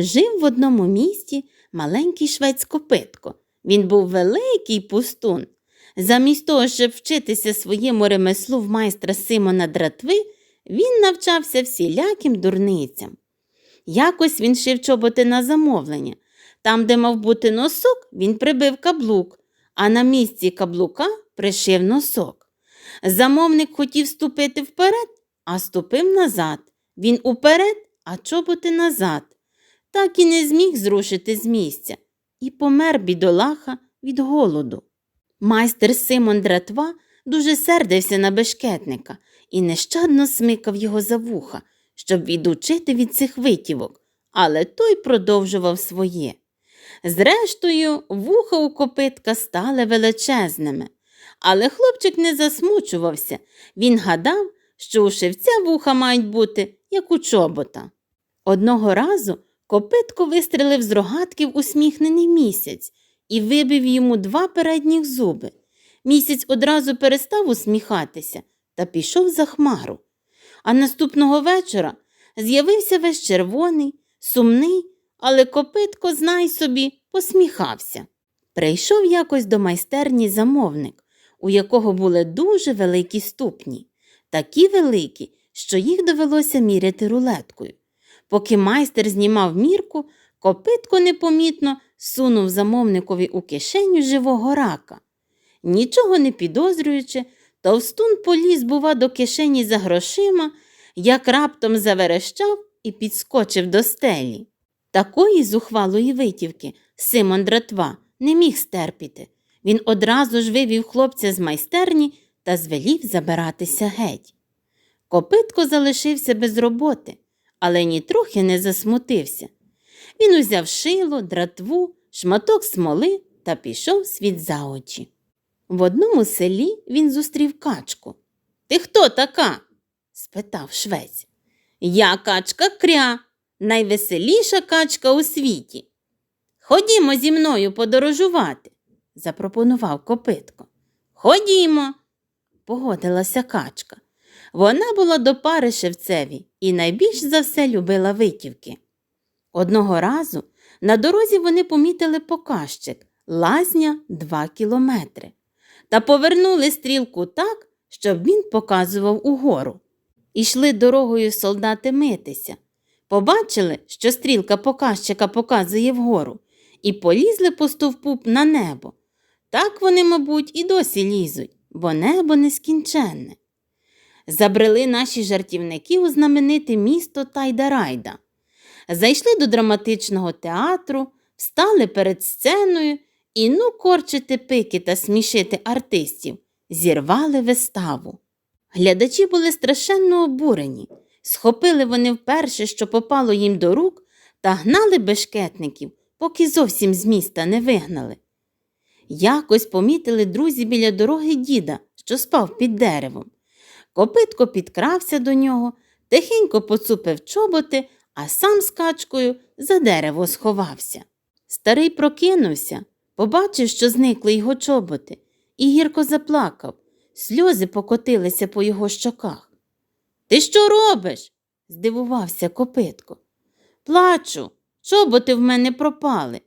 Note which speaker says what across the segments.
Speaker 1: Жив в одному місті маленький швець Копитко. Він був великий пустун. Замість того, щоб вчитися своєму ремеслу в майстра Симона Дратви, він навчався всіляким дурницям. Якось він шив чоботи на замовлення. Там, де мав бути носок, він прибив каблук, а на місці каблука пришив носок. Замовник хотів ступити вперед, а ступив назад. Він уперед, а чоботи назад. Так і не зміг зрушити з місця і помер бідолаха від голоду. Майстер Симон Дратва дуже сердився на бешкетника і нещадно смикав його за вуха, щоб відучити від цих витівок, але той продовжував своє. Зрештою, вуха у копитка стали величезними, але хлопчик не засмучувався. Він гадав, що у шевця вуха мають бути, як у чобота. Одного разу копитко вистрелив з рогатків усміхнений місяць і вибив йому два передніх зуби. Місяць одразу перестав усміхатися та пішов за хмару. А наступного вечора з'явився весь червоний, сумний, але копитко, знай собі, посміхався. Прийшов якось до майстерні замовник, у якого були дуже великі ступні, такі великі, що їх довелося міряти рулеткою. Поки майстер знімав мірку, копитко непомітно сунув замовникові у кишеню живого рака. Нічого не підозрюючи, товстун поліз, бува, до кишені за грошима, як раптом заверещав і підскочив до стелі. Такої зухвалої витівки Симон Дратва не міг стерпіти. Він одразу ж вивів хлопця з майстерні та звелів забиратися геть. Копитко залишився без роботи, але нітрохи не засмутився. Він узяв шило, дратву, шматок смоли та пішов світ за очі. В одному селі він зустрів качку. Ти хто така? спитав швець. Я качка кря, найвеселіша качка у світі. Ходімо зі мною подорожувати, запропонував копитко. Ходімо, погодилася качка. Вона була до пари шевцеві і найбільш за все любила витівки. Одного разу на дорозі вони помітили показчик лазня два кілометри та повернули стрілку так, щоб він показував угору. Ішли дорогою солдати митися. Побачили, що стрілка показчика показує вгору, і полізли по стовпу на небо. Так вони, мабуть, і досі лізуть, бо небо нескінченне. Забрели наші жартівники у знамените місто Тайдарайда. Зайшли до драматичного театру, встали перед сценою і ну корчити пики та смішити артистів, зірвали виставу. Глядачі були страшенно обурені. Схопили вони вперше, що попало їм до рук, та гнали бешкетників, поки зовсім з міста не вигнали. Якось помітили друзі біля дороги діда, що спав під деревом. Копитко підкрався до нього, тихенько поцупив чоботи, а сам з качкою за дерево сховався. Старий прокинувся, побачив, що зникли його чоботи, і гірко заплакав. Сльози покотилися по його щоках. Ти що робиш? здивувався копитко. Плачу, чоботи в мене пропали.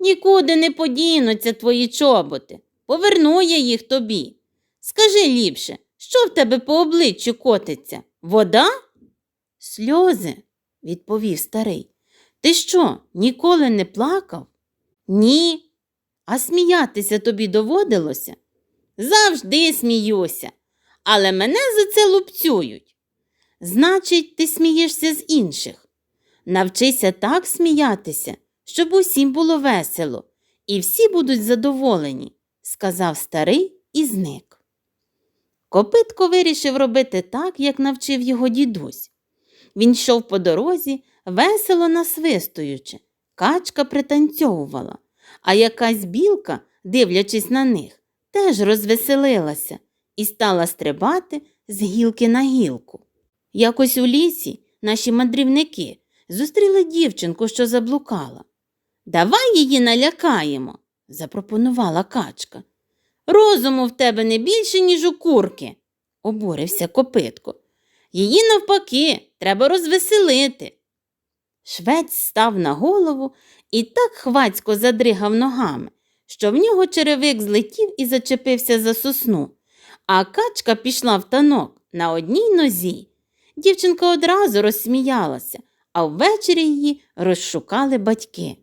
Speaker 1: Нікуди не подінуться твої чоботи. Поверну я їх тобі. Скажи ліпше, що в тебе по обличчю котиться? Вода? Сльози, відповів старий. Ти що, ніколи не плакав? Ні. А сміятися тобі доводилося? Завжди сміюся, але мене за це лупцюють. Значить, ти смієшся з інших. Навчися так сміятися, щоб усім було весело, і всі будуть задоволені, сказав старий і зник. Копитко вирішив робити так, як навчив його дідусь. Він йшов по дорозі, весело насвистуючи, качка пританцьовувала, а якась білка, дивлячись на них, теж розвеселилася і стала стрибати з гілки на гілку. Якось у лісі наші мандрівники зустріли дівчинку, що заблукала. Давай її налякаємо, запропонувала качка. Розуму в тебе не більше, ніж у курки, обурився копитко. Її навпаки, треба розвеселити. Швець став на голову і так хвацько задригав ногами, що в нього черевик злетів і зачепився за сосну, а качка пішла в танок на одній нозі. Дівчинка одразу розсміялася, а ввечері її розшукали батьки.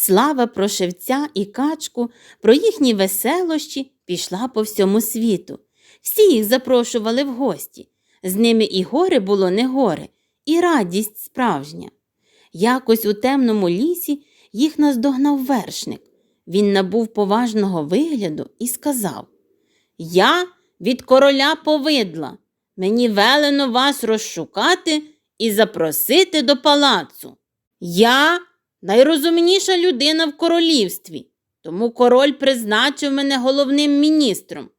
Speaker 1: Слава про шевця і качку, про їхні веселощі пішла по всьому світу. Всі їх запрошували в гості. З ними і горе було не горе, і радість справжня. Якось у темному лісі їх наздогнав вершник. Він набув поважного вигляду і сказав Я від короля повидла. Мені велено вас розшукати і запросити до палацу. Я найрозумніша людина в королівстві, тому король призначив мене головним міністром.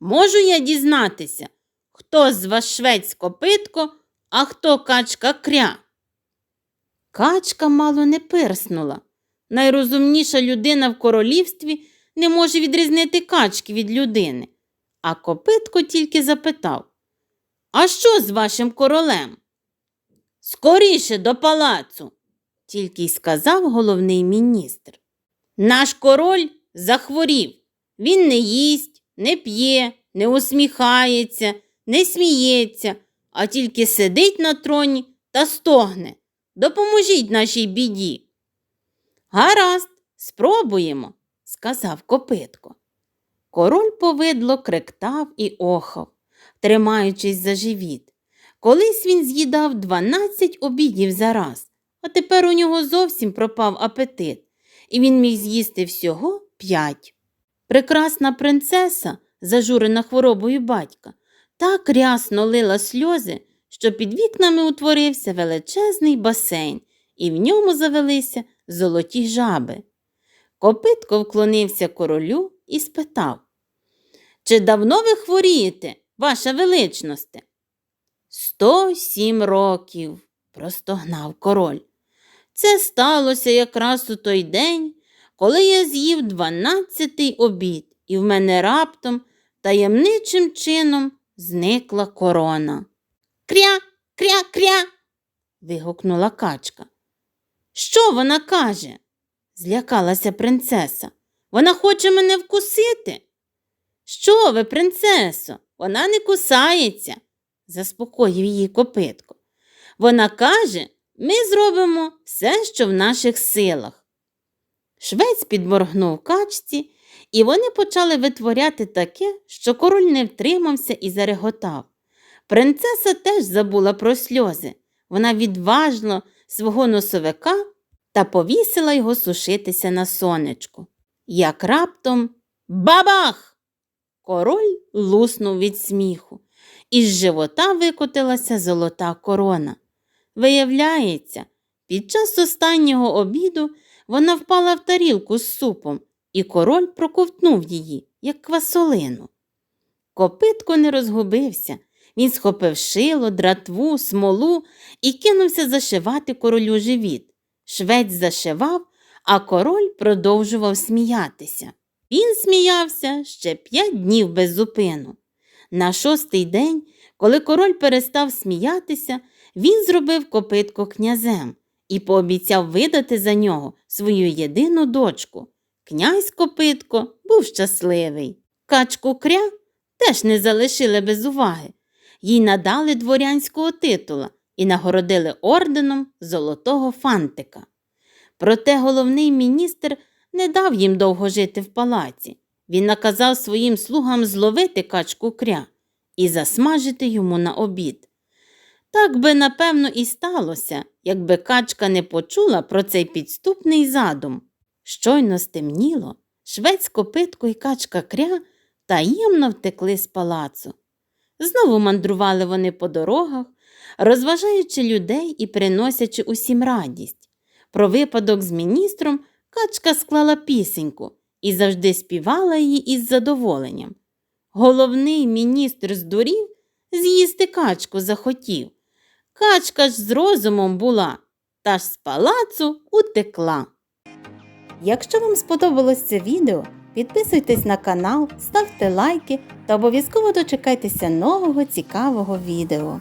Speaker 1: Можу я дізнатися, хто з вас швець копитко, а хто качка кря? Качка мало не пирснула. Найрозумніша людина в королівстві не може відрізнити качки від людини. А копитко тільки запитав А що з вашим королем? Скоріше до палацу, тільки й сказав головний міністр. Наш король захворів. Він не їсть, не п'є, не усміхається, не сміється, а тільки сидить на троні та стогне. Допоможіть нашій біді. Гаразд, спробуємо, сказав копитко. Король повидло кректав і охав, тримаючись за живіт. Колись він з'їдав 12 обідів за раз, а тепер у нього зовсім пропав апетит, і він міг з'їсти всього п'ять. Прекрасна принцеса, зажурена хворобою батька, так рясно лила сльози, що під вікнами утворився величезний басейн, і в ньому завелися золоті жаби. Копитко вклонився королю і спитав Чи давно ви хворієте, ваша величносте? Сто сім років, простогнав король. Це сталося якраз у той день, коли я з'їв дванадцятий обід, і в мене раптом таємничим чином зникла корона. Кря, кря, кря. вигукнула качка. Що вона каже? злякалася принцеса. Вона хоче мене вкусити. Що ви, принцесо, вона не кусається, заспокоїв її копитко. Вона каже, ми зробимо все, що в наших силах. Швець підморгнув качці, і вони почали витворяти таке, що король не втримався і зареготав. Принцеса теж забула про сльози. Вона відважила свого носовика та повісила його сушитися на сонечку. Як раптом бабах! Король луснув від сміху. Із живота викотилася золота корона. Виявляється, під час останнього обіду вона впала в тарілку з супом, і король проковтнув її, як квасолину. Копитко не розгубився. Він схопив шило, дратву, смолу і кинувся зашивати королю живіт. Швець зашивав, а король продовжував сміятися. Він сміявся ще п'ять днів без зупину. На шостий день, коли король перестав сміятися, він зробив копитко князем і пообіцяв видати за нього свою єдину дочку. Князь Копитко був щасливий. Качку кря теж не залишили без уваги. Їй надали дворянського титула і нагородили орденом золотого фантика. Проте головний міністр не дав їм довго жити в палаці. Він наказав своїм слугам зловити качку кря і засмажити йому на обід. Так би, напевно, і сталося, якби качка не почула про цей підступний задум. Щойно стемніло, швець копитко і качка кря таємно втекли з палацу. Знову мандрували вони по дорогах, розважаючи людей і приносячи усім радість. Про випадок з міністром качка склала пісеньку і завжди співала її із задоволенням. Головний міністр здурів, з'їсти качку захотів. Качка ж з розумом була, та ж з палацу утекла. Якщо вам сподобалось це відео, підписуйтесь на канал, ставте лайки та обов'язково дочекайтеся нового цікавого відео.